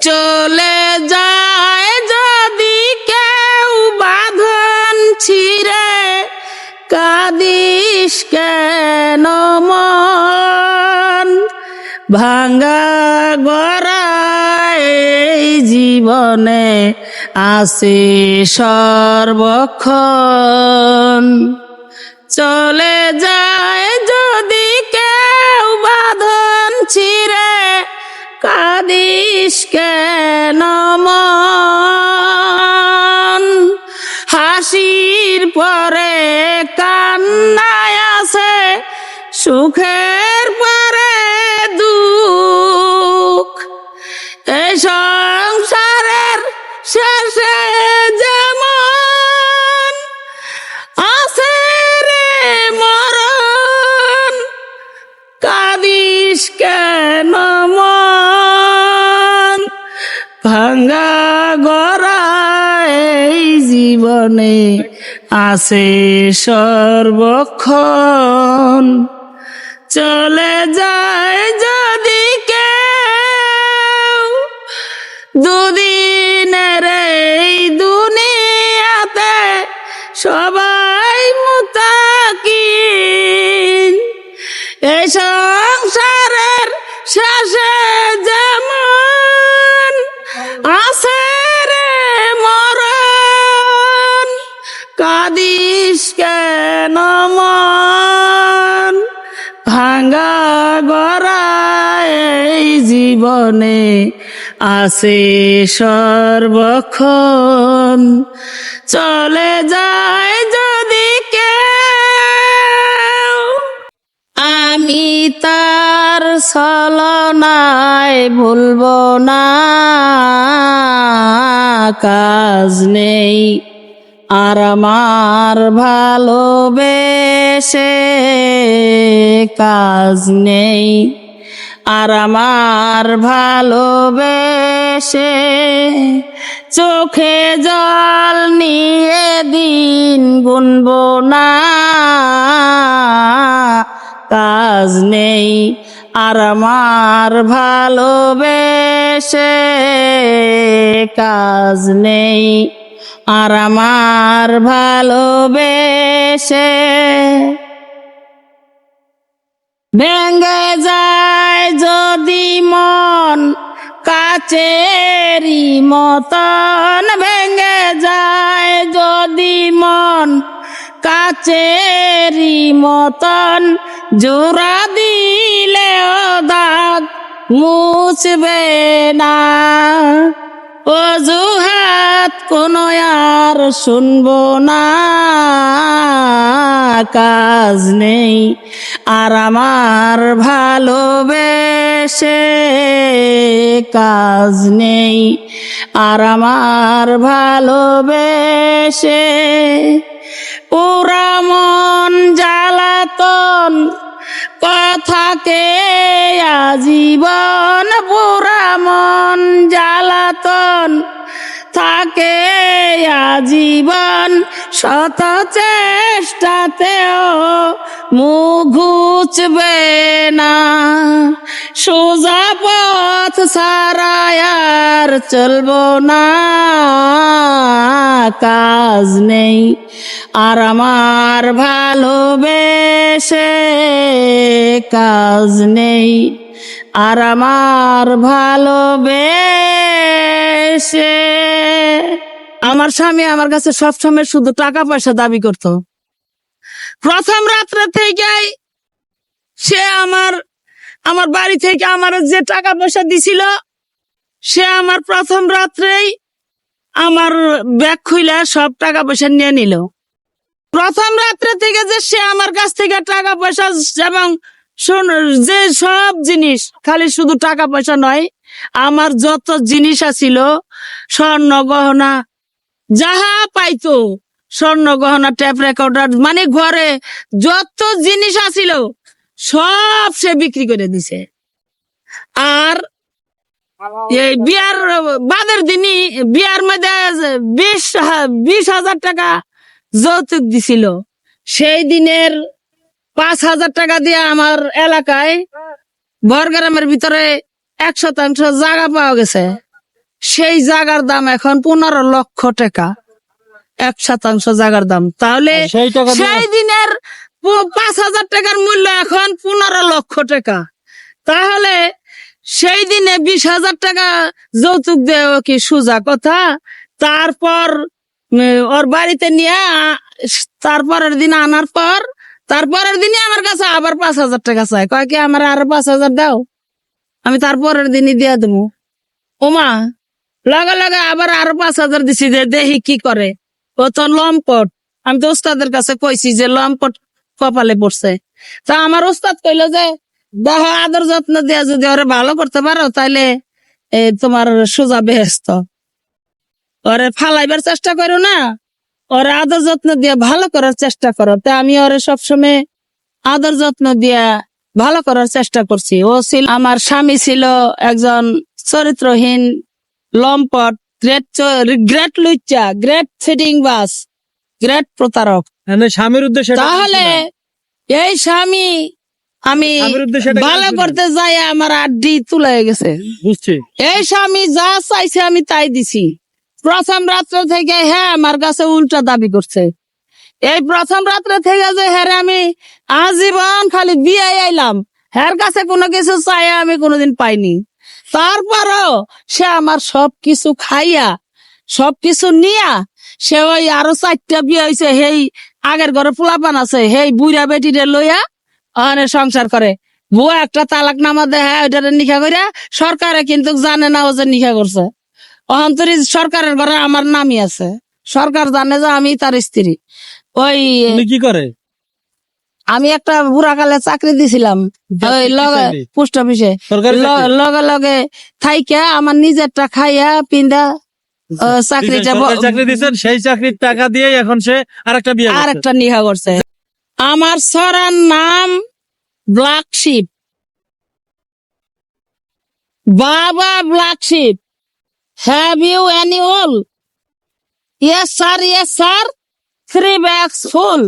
চলে যায় যদি কেউ বাঁধন ছিঁড়ে, কাদিস কেন মন? ভাঙ্গা গড়ায় জীবনে আসে সর্বক্ষণ। চলে যায় যদি কেউ বাঁধন ছিঁড়ে কাদিস কেন, মন? হাসির পরে কান্নায় আছে, সুখের পরে দুঃখ। এই সংসারের শেষে যেমন আছে রে মরণ, কাদিস কেন? জীবনে আছে সর্বক্ষণ। চলে যায় যদি কেউ, দুদিনের এই দুনিয়াতে সবাই মুতাকিন। এই সংসারের শেষে গড়ায় এই জীবনে আছে সর্বক্ষণ। চলে যায় যদি কেউ, আমি তার ছলনায় ভুলবো না। কাজ নেই আর আমার ভালোবেসে কাজ নেই। আর আমার ভালোবেসে চোখে জল নিয়ে দিন গুনবো না। কাজ নেই। আর আমার ভালোবেসে কাজ নেই। আর আমার ভালোবেসে ভেঙ্গে যায় যদি মন কাচেরি মতন। ভেঙ্গে যায় যদি মন কাচেরি মতন। জোড়া দিলেও দাঁত মুছবে না। অজুহাত কোনো আর শুনব না। কাজ নেই। আর আমার ভালোবেসে কাজ নেই। আর আমার ভালোবেসে পুরা মন জ্বালাতন। কথাকে আজীবন থাকে আজীবন শত চেষ্টাতেও মুঘুচবে না। সোজা পথ সারায়ার চলবো না, কাজ নেই। আর আমার ভালোবেসে কাজ নেই। আর আমার ভালোবেসে আমার স্বামী আমার কাছে সবসময় শুধু টাকা পয়সা দাবি করত। প্রথম রাত্রে থেকেই সে আমার আমার বাড়ি থেকে আমার যে টাকা পয়সা দিছিল, সে আমার প্রথম রাত্রেই আমার ব্যাগ খুলে সব টাকা পয়সা নিয়ে নিল। প্রথম রাত্রে থেকে যে সে আমার কাছ থেকে টাকা পয়সা এবং যে সব জিনিস খালি শুধু টাকা পয়সা নয় আমার যত জিনিস আছিল, স্বর্ণ গহনা যাহা পাইতো, স্বর্ণ গহনা ট্যাপ রেকর্ডার মানে ঘরে যত জিনিস আছিল, সব সে বিক্রি করে দিছে। আর এই বিয়ার বাদের দিনই, বিয়ার মধ্যে বিশ বিশ হাজার টাকা যৌতুক দিছিল। সেই দিনের পাঁচ হাজার টাকা দিয়ে আমার এলাকায় বরগ্রামের ভিতরে এক শতাংশ জায়গা পাওয়া গেছে। সেই জায়গার দাম এখন পনেরো লক্ষ টাকা। এক শতাংশ জায়গার দাম। তাহলে সেই দিনের পাঁচ হাজার টাকার মূল্য এখন পনেরো লক্ষ টাকা। তাহলে সেই দিনে বিশ হাজার টাকা যৌতুক দেওয়া কি সোজা কথা? তারপর ওর বাড়িতে নিয়ে তারপরের দিন আনার পর তারপরের দিনই আমার কাছে আবার পাঁচ হাজার টাকা চাই কয় কি আমার আরও পাঁচ হাজার দাও? আমি তারপরের দিনই দিয়ে দেবো। ওমা, লগে লগে আবার আরও পাঁচ হাজার দিছি যে দেখি কি করে। ও তো লম্পট। আমি তো ওস্তাদের কাছে কইছি যে লম্পট কপালে পড়ছে। তা আমার ওস্তাদ কইলো যে, দেখো আদর যত্ন দেয়া যদি ওরে ভালো করতে পারো, তাইলে তোমার সোজা বেহেস্ত ওরে ফালাইবার চেষ্টা করো না। ওরে আদর যত্ন দিয়ে ভালো করার চেষ্টা করো। তা আমি ওরে সবসময় আদর যত্ন দিয়া ভালো করার চেষ্টা করছি। ও ছিল আমার স্বামী ছিল একজন চরিত্রহীন লম্পট গ্রেট গ্রেট লুচ্চা গ্রেট ফিটিং বাস গ্রেট প্রতারক। মানে স্বামীর উদ্দেশ্যে তাহলে এই স্বামী আমি ভালো করতে যাই আমার আড্ডি তুলে গেছে। এই স্বামী যা চাইছে আমি তাই দিছি। প্রথম রাত্র থেকে হ্যাঁ আমার কাছে উল্টা দাবি করছে। এই প্রথম রাত্র থেকে যে হ্যাঁ আমি আজীবন খালি বিয়ে আইলাম। হ্যার কাছে কোনো কিছু চাই আমি কোনোদিন পাইনি। তারপরও সে আমার সব কিছু খাইয়া সব কিছু নিয়া, সে ওই আরও চারটা বিয়ে হয়েছে হেই আগের ঘরে পোলাপান আছে, হেই বুড়া বেটিরে লইয়া ওখানে সংসার করে। বুয়া একটা তালাক নামা দেয় হ্যাঁ ওইটারে নিখা করিয়া সরকারে কিন্তু জানে না ও যে নিখা করছে। অহন্তরি সরকারের ঘরে আমার নামই আছে। সরকার জানে যে আমি তার স্ত্রী। ওই কি করে? আমি একটা বুড়াকালে চাকরি দিছিলাম। ওই পোস্ট অফিসে? লগে লগে থাইকা আমার নিজেরটা খাইয়া পিন্দা চাকরিটা চাকরি দিচ্ছেন সেই চাকরির টাকা দিয়ে এখন সে আরেকটা বিয়ে আর একটা নিহা করছে। আমার সরার নাম black sheep. Baa baa black sheep. Have you any wool yes sir yes sir three bags full